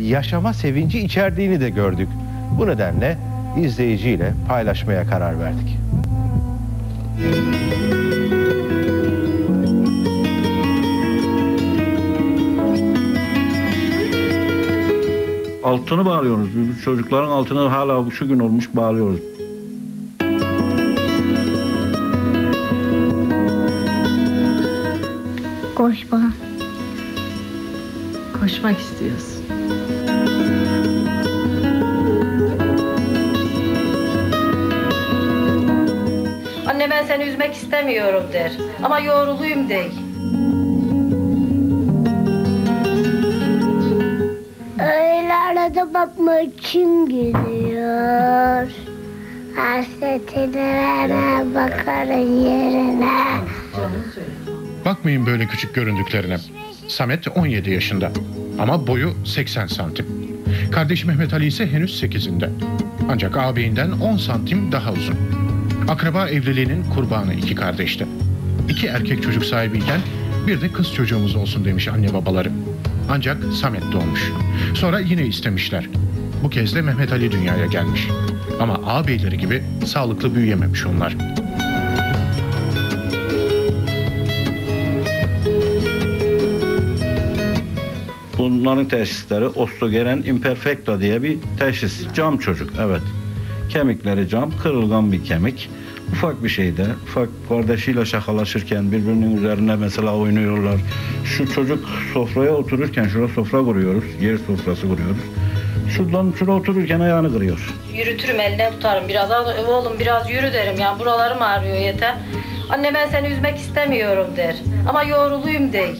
yaşama sevinci içerdiğini de gördük. Bu nedenle izleyiciyle paylaşmaya karar verdik. Altını bağlıyoruz. Çocukların altını hala şu gün olmuş bağlıyoruz. Koşma. Koşmak istiyorsun. Anne ben seni üzmek istemiyorum der. Ama yoruluyum dey. Öyle arada bakma kim geliyor. Hasretine veren bakarın yerine. Bakmayın böyle küçük göründüklerine. Samet 17 yaşında ama boyu 80 santim. Kardeşi Mehmet Ali ise henüz 8'inde. Ancak ağabeyinden 10 santim daha uzun. Akraba evliliğinin kurbanı iki kardeşti. İki erkek çocuk sahibiyken bir de kız çocuğumuz olsun demiş anne babaları. Ancak Samet doğmuş. Sonra yine istemişler. Bu kez de Mehmet Ali dünyaya gelmiş. Ama ağabeyleri gibi sağlıklı büyüyememiş onlar. Bunların teşhisleri osteogenen imperfecta diye bir teşhis. Cam çocuk evet. Kemikleri cam, kırılgan bir kemik. Ufak bir şeyde, ufak kardeşiyle şakalaşırken birbirinin üzerine mesela oynuyorlar. Şu çocuk sofraya otururken şurada sofra kuruyoruz, yer sofrası kuruyoruz. Şuradan şurada otururken ayağını kırıyor. Yürütürüm eline tutarım biraz. "Al Oğlum biraz yürü derim ya buralarım ağrıyor yeter. Anne ben seni üzmek istemiyorum der. Ama yoruluyum dey.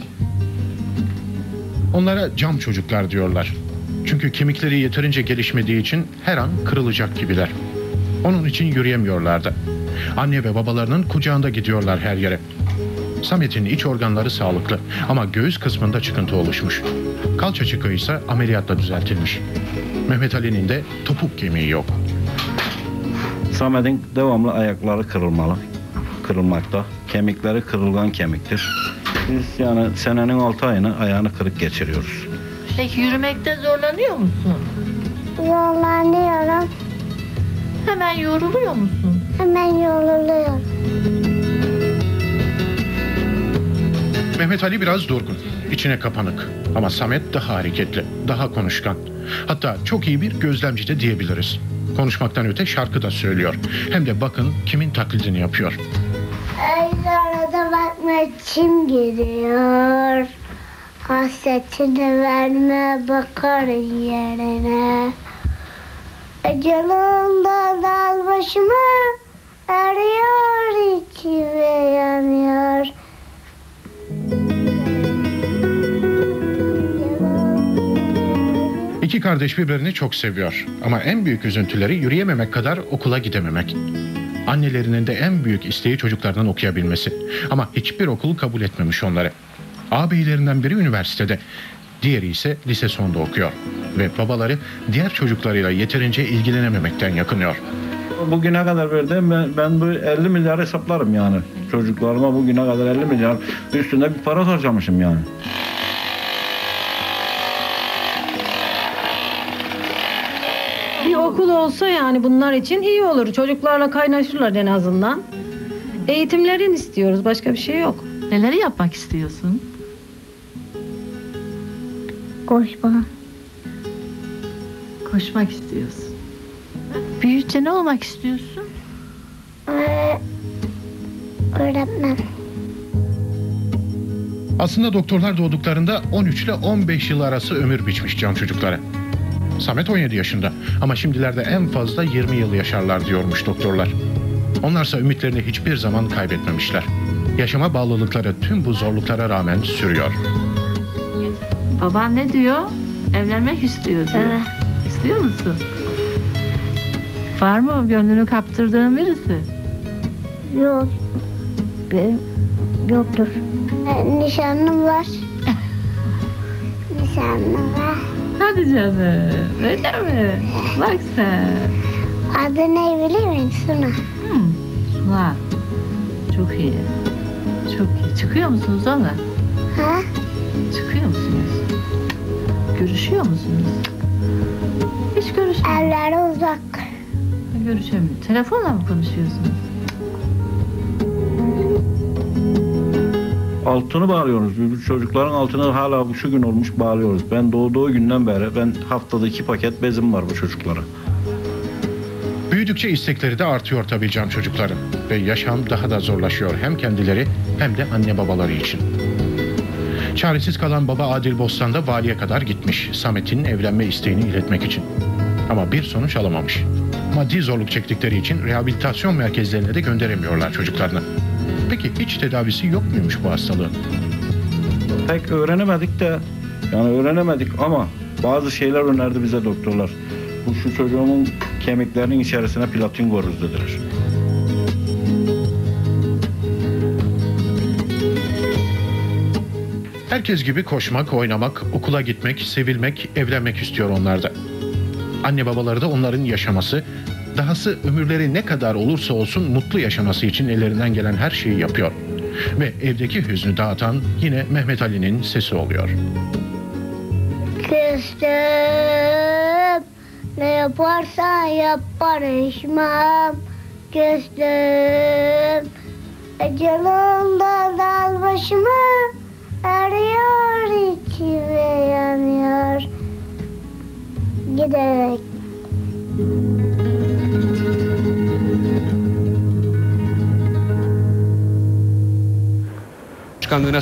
Onlara cam çocuklar diyorlar. Çünkü kemikleri yeterince gelişmediği için her an kırılacak gibiler. Onun için yürüyemiyorlardı. Anne ve babalarının kucağında gidiyorlar her yere. Samet'in iç organları sağlıklı ama göğüs kısmında çıkıntı oluşmuş. Kalça çıkığı ise ameliyatla düzeltilmiş. Mehmet Ali'nin de topuk kemiği yok. Samet'in devamlı ayakları kırılmalı, kırılmakta. Kemikleri kırılgan kemiktir. Biz yani senenin 6 ayını ayağını kırık geçiriyoruz. Peki yürümekte zorlanıyor musun? Zorlanıyorum. Hemen yoruluyor musun? Hemen yoruluyorum. Mehmet Ali biraz durgun, içine kapanık. Ama Samet daha hareketli, daha konuşkan. Hatta çok iyi bir gözlemci de diyebiliriz. Konuşmaktan öte şarkı da söylüyor. Hem de bakın kimin taklidini yapıyor. Arada bakma kim geliyor. Hasretini verme bakarın yerine. Canımdan dal başıma arıyor içime yanıyor. İki kardeş birbirini çok seviyor. Ama en büyük üzüntüleri yürüyememek kadar okula gidememek. Annelerinin de en büyük isteği çocuklarının okuyabilmesi. Ama hiçbir okul kabul etmemiş onları. Ağabeylerinden biri üniversitede. Diğeri ise lise sonunda okuyor. Ve babaları diğer çocuklarıyla yeterince ilgilenememekten yakınıyor. Bugüne kadar verdim ben, ben bu 50 milyar hesaplarım yani. Çocuklarıma bugüne kadar 50 milyar üstünde bir para harcamışım yani. Okul olsa yani bunlar için iyi olur. Çocuklarla kaynaşırlar en azından. Eğitimlerini istiyoruz. Başka bir şey yok. Neleri yapmak istiyorsun? Koşma. Koşmak istiyorsun. Büyüyünce ne olmak istiyorsun? Ee, öğretmen. Aslında doktorlar doğduklarında 13 ile 15 yıl arası ömür biçmiş can çocuklara. Samet 17 yaşında ama şimdilerde en fazla 20 yıl yaşarlar diyormuş doktorlar. Onlarsa ümitlerini hiçbir zaman kaybetmemişler. Yaşama bağlılıkları tüm bu zorluklara rağmen sürüyor. Baban ne diyor? Evlenmek istiyor diyor. Evet. İstiyor musun? Var mı gönlünü kaptırdığın birisi? Yok. Benim yoktur. E, nişanlım var. nişanlım var. Hadi canım. Öyle mi? Bak sen. Adı ne biliyor musun? Suna. Hmm. Var. Çok iyi. Çok iyi. Çıkıyor musunuz ona? Ha? Çıkıyor musunuz? Görüşüyor musunuz? Hiç görüşmüyor. Evleri uzak. Görüşemiyor. Telefonla mı konuşuyorsunuz? Altını bağlıyoruz. Çocukların altını hala şu gün olmuş bağlıyoruz. Ben doğduğu günden beri ben haftada iki paket bezim var bu çocuklara. Büyüdükçe istekleri de artıyor tabii cam çocukların. Ve yaşam daha da zorlaşıyor hem kendileri hem de anne babaları için. Çaresiz kalan baba Adil Bostan da valiye kadar gitmiş Samet'in evlenme isteğini iletmek için. Ama bir sonuç alamamış. Maddi zorluk çektikleri için rehabilitasyon merkezlerine de gönderemiyorlar çocuklarını. Peki hiç tedavisi yok muymuş bu hastalığın? Pek öğrenemedik de yani öğrenemedik ama bazı şeyler önerdi bize doktorlar. Bu şu çocuğumun kemiklerinin içerisine platin koruz dediler. Herkes gibi koşmak, oynamak, okula gitmek, sevilmek, evlenmek istiyor onlar da. Anne babaları da onların yaşaması, dahası ömürleri ne kadar olursa olsun mutlu yaşaması için ellerinden gelen her şeyi yapıyor. Ve evdeki hüznü dağıtan yine Mehmet Ali'nin sesi oluyor. Küstüm. Ne yaparsan yap barışmam. Küstüm. Ecelondan dal başıma. Eriyor içime yanıyor. Giderek. çıkanlığına